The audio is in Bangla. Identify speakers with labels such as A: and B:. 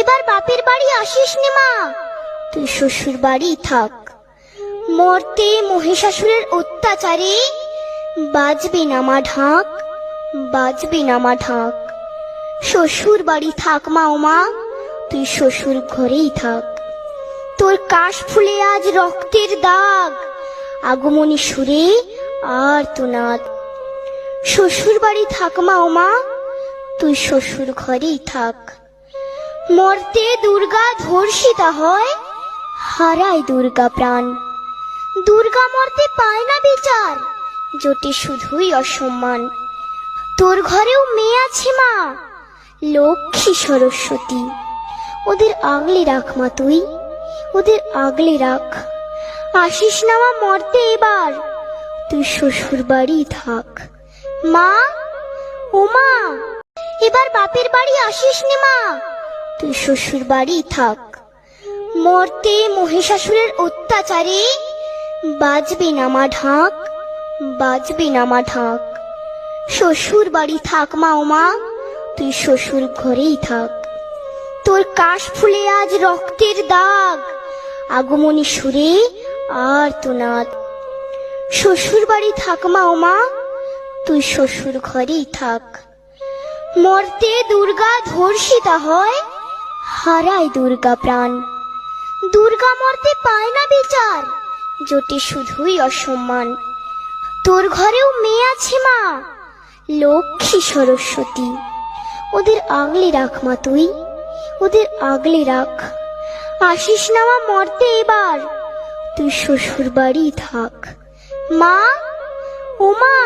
A: এবার বাপের বাড়ি আসিস নে মা। তুই শ্বশুর বাড়ি থাক। মর্তে মহিষাসুরের অত্যাচারে বাজবে না মা ঢাক, বাজবে না মা ঢাক। শ্বশুর বাড়ি থাক মা ও মা, তুই শ্বশুর ঘরেই থাক। তোর কাশ ফুলে আজ রক্তের দাগ, আগমনী সুরে আর তো নাদ শ্বশুর বাড়ি থাক মা ও মা, তুই শ্বশুর ঘরেই থাক। মর্তে দুর্গা ধর্ষিতা হয়, হারায় দুর্গা প্রাণ। দুর্গা মর্তে পায় না বিচার, জোটে শুধুই অসম্মান। তোর ঘরেও মেয়ে আছে মা, লক্ষ্মী সরস্বতী। ওদের আগলে রাখ মা তুই, ওদের আগলে রাখ। আসিস না মা মরতে এবার, তুই শ্বশুর বাড়ি থাক। মা, ও মা, এবার বাপের বাড়ি আসিস নে মা। তুই শ্বশুর বাড়ি থাক। মর্তে মহিষাসুরের অত্যাচারে, বাজবে না মা ঢাক, বাজবে না মা ঢাক। শ্বশুর বাড়ি থাক মা ও মা, তুই শ্বশুর ঘরেই থাক। তোর কাশ ফুলে আজ রক্তের দাগ, আগমনী সুরে আর তো নাদ। শ্বশুর বাড়ি থাক মা, তুই শ্বশুর ঘরেই থাক। মর্তে দুর্গা ধর্ষিতা হয় হারায় দুর্গা প্রাণ। দুর্গা মর্তে পায় না বিচার, জোটে শুধুই অসম্মান। তোর ঘরেও মেয়ে আছে মা, লক্ষ্মী সরস্বতী। ওদের আগলে রাখ মা তুই, ওদের আগলে রাখ। আসিস না মা মরতে এবার, তুই শ্বশুর বাড়ি থাক। মা, ও মা।